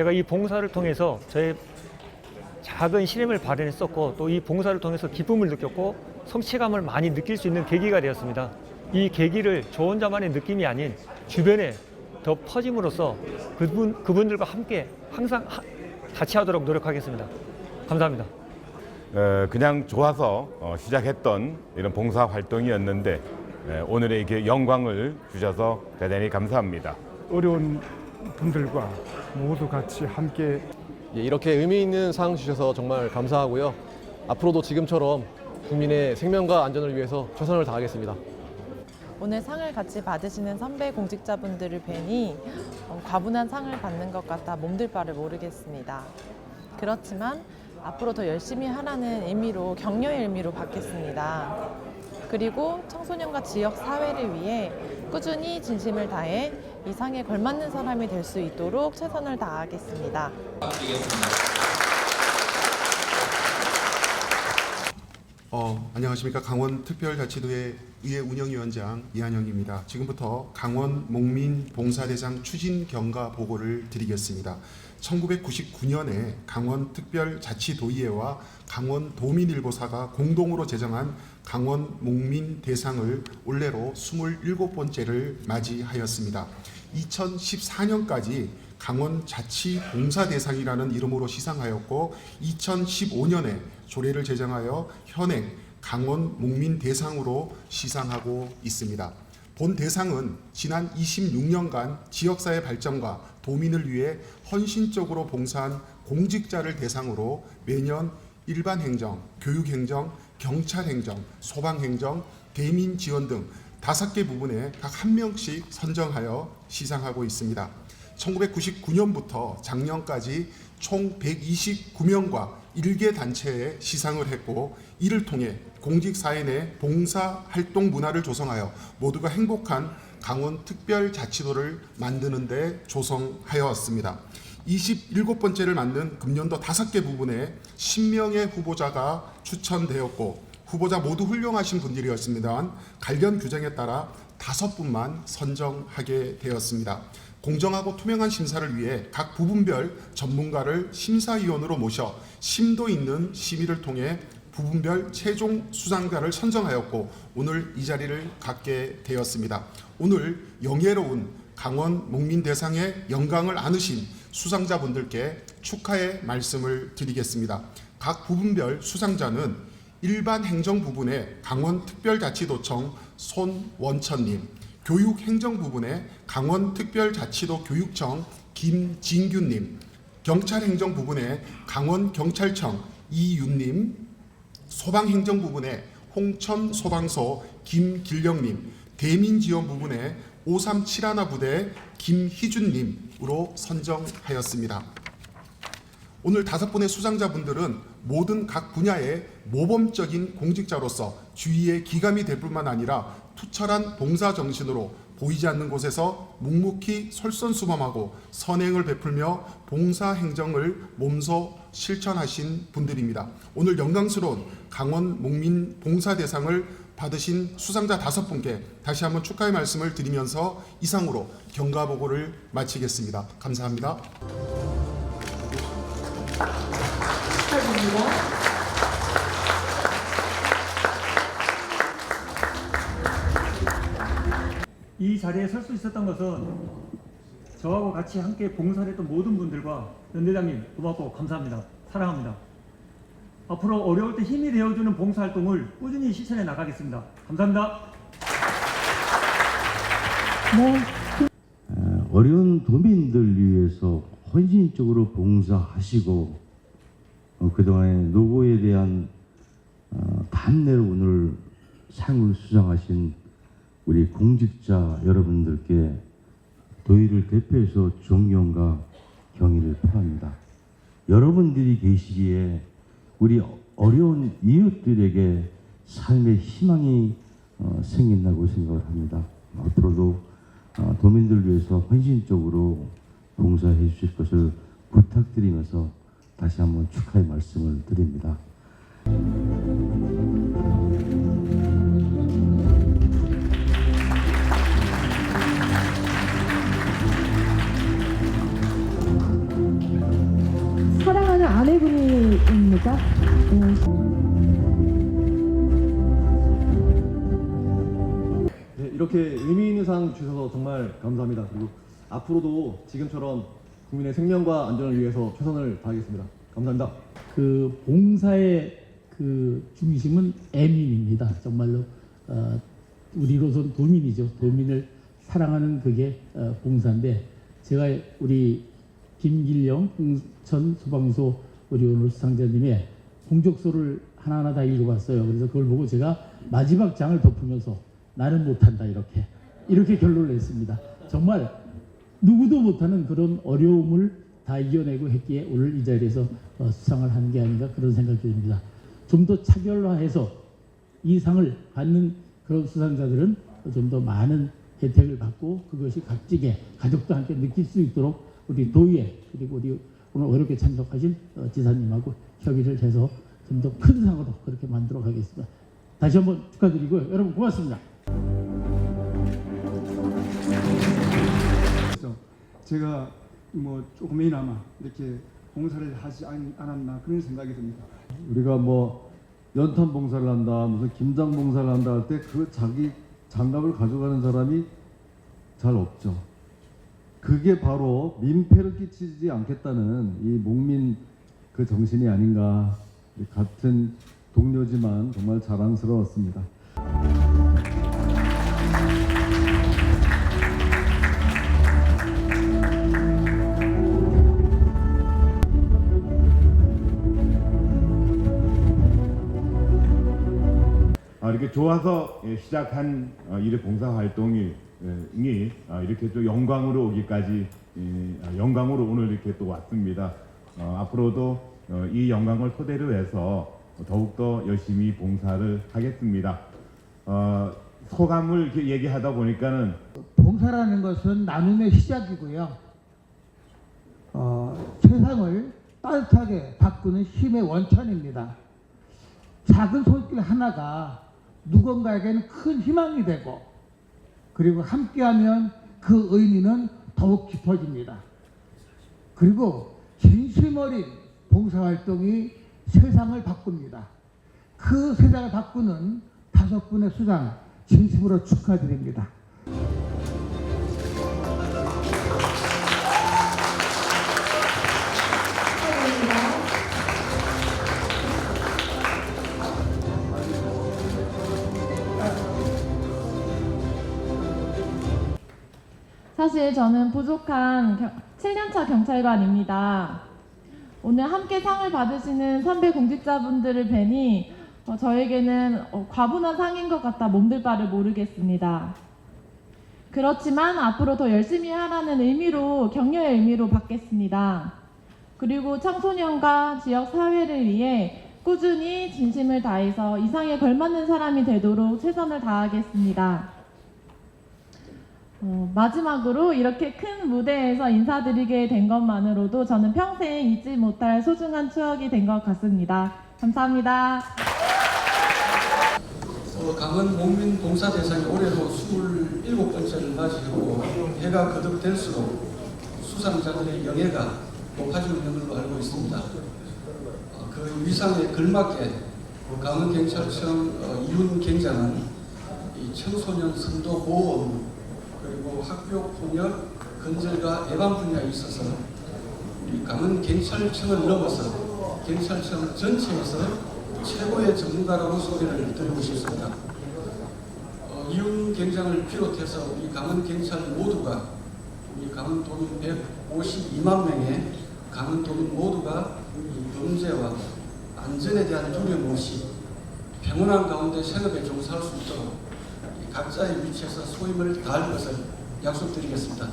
제가 이 봉사를 통해서 저의 작은 신임을 발현했었고 또 이 봉사를 통해서 기쁨을 느꼈고 성취감을 많이 느낄 수 있는 계기가 되었습니다. 이 계기를 저 혼자만의 느낌이 아닌 주변에 더 퍼짐으로써 그분 그분들과 함께 항상 하- 같이 하도록 노력하겠습니다. 감사합니다. 어, 그냥 좋아서 어, 시작했던 이런 봉사 활동이었는데 에, 오늘의 이렇게 영광을 주셔서 대단히 감사합니다. 어려운 분들과 모두 같이 함께 예, 이렇게 의미 있는 상 주셔서 정말 감사하고요. 앞으로도 지금처럼 국민의 생명과 안전을 위해서 최선을 다하겠습니다. 오늘 상을 같이 받으시는 선배 공직자분들을 뵈니 어, 과분한 상을 받는 것 같아 몸둘 바를 모르겠습니다. 그렇지만 앞으로 더 열심히 하라는 의미로 격려의 의미로 받겠습니다. 그리고 청소년과 지역 사회를 위해 꾸준히 진심을 다해 이 상에 걸맞는 사람이 될 수 있도록 최선을 다하겠습니다. 어, 안녕하십니까 강원특별자치도의 의회 운영위원장 이한영입니다. 지금부터 강원 목민 봉사대상 추진 경과 보고를 드리겠습니다. 1999년에 강원특별자치도의회와 강원도민일보사가 공동으로 제정한 강원 목민 대상을 올해로 27번째를 맞이하였습니다. 2014년까지 강원 자치 봉사 대상이라는 이름으로 시상하였고 2015년에 조례를 제정하여 현행 강원 목민 대상으로 시상하고 있습니다. 본 대상은 지난 26년간 지역사회 발전과 도민을 위해 헌신적으로 봉사한 공직자를 대상으로 매년 일반 행정, 교육 행정, 경찰 행정, 소방 행정, 대민 지원 등 다섯 개 부분에 각 한 명씩 선정하여 시상하고 있습니다. 1999년부터 작년까지 총 129명과 1개 단체에 시상을 했고 이를 통해 공직 사회 내 봉사 활동 문화를 조성하여 모두가 행복한 강원 특별자치도를 만드는 데 조성하여 왔습니다. 27번째를 맞는 금년도 5개 부분에 10명의 후보자가 추천되었고 후보자 모두 훌륭하신 분들이었습니다만 관련 규정에 따라 다섯 분만 선정하게 되었습니다. 공정하고 투명한 심사를 위해 각 부분별 전문가를 심사위원으로 모셔 심도 있는 심의를 통해 부분별 최종 수상자를 선정하였고 오늘 이 자리를 갖게 되었습니다. 오늘 영예로운 강원 목민 대상의 영광을 안으신 수상자분들께 축하의 말씀을 드리겠습니다. 각 부분별 수상자는 일반 행정 부분의 강원특별자치도청 손원천님, 교육 행정 부분의 강원특별자치도 교육청 김진규님, 경찰 행정 부분의 강원경찰청 이윤님, 소방 행정 부분의 홍천 소방서 김길령님, 대민 지원 부분의 537하나 부대 김희준님으로 선정하였습니다. 오늘 다섯 분의 수상자분들은 모든 각 분야의 모범적인 공직자로서 주위의 기감이 될 뿐만 아니라 투철한 봉사 정신으로 보이지 않는 곳에서 묵묵히 솔선수범하고 선행을 베풀며 봉사 행정을 몸소 실천하신 분들입니다. 오늘 영광스러운 강원 목민 봉사 대상을 받으신 수상자 다섯 분께 다시 한번 축하의 말씀을 드리면서 이상으로 경과 보고를 마치겠습니다. 감사합니다. 이 자리에 설 수 있었던 것은 저하고 같이 함께 봉사를 했던 모든 분들과 연대장님 고맙고 감사합니다. 사랑합니다. 앞으로 어려울 때 힘이 되어주는 봉사활동을 꾸준히 실천해 나가겠습니다. 감사합니다. 어, 어려운 도민들 위해서 헌신적으로 봉사하시고 어, 그동안의 노고에 대한 어, 감내로 오늘 상을 수상하신 우리 공직자 여러분들께 도의를 대표해서 존경과 경의를 표합니다. 여러분들이 계시기에 우리 어려운 이웃들에게 삶의 희망이 어, 생긴다고 생각을 합니다. 앞으로도 어, 도민들 위해서 헌신적으로 봉사해 주실 것을 부탁드리면서 다시 한번 축하의 말씀을 드립니다. 감사드립니다. 네, 이렇게 의미 있는 상 주셔서 정말 감사합니다. 그리고 앞으로도 지금처럼 국민의 생명과 안전을 위해서 최선을 다하겠습니다. 감사합니다. 그 봉사의 그 중심은 애민입니다. 정말로 어, 우리로선 도민이죠. 도민을 사랑하는 그게 어, 봉사인데 제가 우리 김길영 전 소방서 우리 오늘 수상자님의 공적소를 하나하나 다 읽어봤어요. 그래서 그걸 보고 제가 마지막 장을 덮으면서 나는 못한다 이렇게 이렇게 결론을 냈습니다. 정말 누구도 못하는 그런 어려움을 다 이겨내고 했기에 오늘 이 자리에서 어, 수상을 한 게 아닌가 그런 생각이 듭니다. 좀 더 차별화해서 이 상을 받는 그런 수상자들은 좀 더 많은 혜택을 받고 그것이 값지게 가족도 함께 느낄 수 있도록 우리 도의회 그리고 우리 오늘 어렵게 참석하신 어, 지사님하고 협의를 해서 좀 더 큰 상으로 그렇게 만들어 가겠습니다. 다시 한번 축하드리고요. 여러분 고맙습니다. 제가 뭐 조금이나마 이렇게 봉사를 하지 않- 않았나 그런 생각이 듭니다. 우리가 뭐 연탄 봉사를 한다, 무슨 김장 봉사를 한다 할 때 그 자기 장갑을 가져가는 사람이 잘 없죠. 그게 바로 민폐를 끼치지 않겠다는 이 목민 그 정신이 아닌가. 같은 동료지만 정말 자랑스러웠습니다. 이렇게 좋아서 예, 시작한 어, 일의 봉사 활동이 예, 이, 아, 이렇게 또 영광으로 오기까지 예, 아, 영광으로 오늘 이렇게 또 왔습니다. 어, 앞으로도 어, 이 영광을 토대로 해서 더욱더 열심히 봉사를 하겠습니다. 어, 소감을 이렇게 얘기하다 보니까는 봉사라는 것은 나눔의 시작이고요. 어, 세상을 따뜻하게 바꾸는 힘의 원천입니다. 작은 손길 하나가 누군가에게는 큰 희망이 되고 그리고 함께하면 그 의미는 더욱 깊어집니다. 그리고 진심 어린 봉사활동이 세상을 바꿉니다. 그 세상을 바꾸는 다섯 분의 수상 진심으로 축하드립니다. 사실 저는 부족한 7년차 경찰관입니다. 오늘 함께 상을 받으시는 선배 공직자분들을 뵈니 어, 저에게는 어, 과분한 상인 것 같아 몸둘 바를 모르겠습니다. 그렇지만 앞으로 더 열심히 하라는 의미로 격려의 의미로 받겠습니다. 그리고 청소년과 지역 사회를 위해 꾸준히 진심을 다해서 이상에 걸맞는 사람이 되도록 최선을 다하겠습니다. 어, 마지막으로 이렇게 큰 무대에서 인사드리게 된 것만으로도 저는 평생 잊지 못할 소중한 추억이 된 것 같습니다. 감사합니다. 어, 강원 목민 봉사 대상이 올해로 27번째를 맞이하고 해가 거듭될수록 수상자들의 영예가 높아지고 있는 걸로 알고 있습니다. 어, 그 위상에 걸맞게 강원경찰청 어, 이윤 경장은 이 청소년 선도 보호 그리고 학교 폭력 건절과 예방 분야에 있어서 우리 강원경찰청을 넘어서 경찰청 전체에서 최고의 전문가라고 소개를 드리고 싶습니다. 어, 이윤 경장을 비롯해서 우리 강원 경찰 모두가 우리 강원 도민 152만 명의 강원 도민 모두가 이 범죄와 안전에 대한 두려움 없이 평온한 가운데 생업에 종사할 수 있도록 이 각자의 위치에서 소임을 다할 것을 약속드리겠습니다.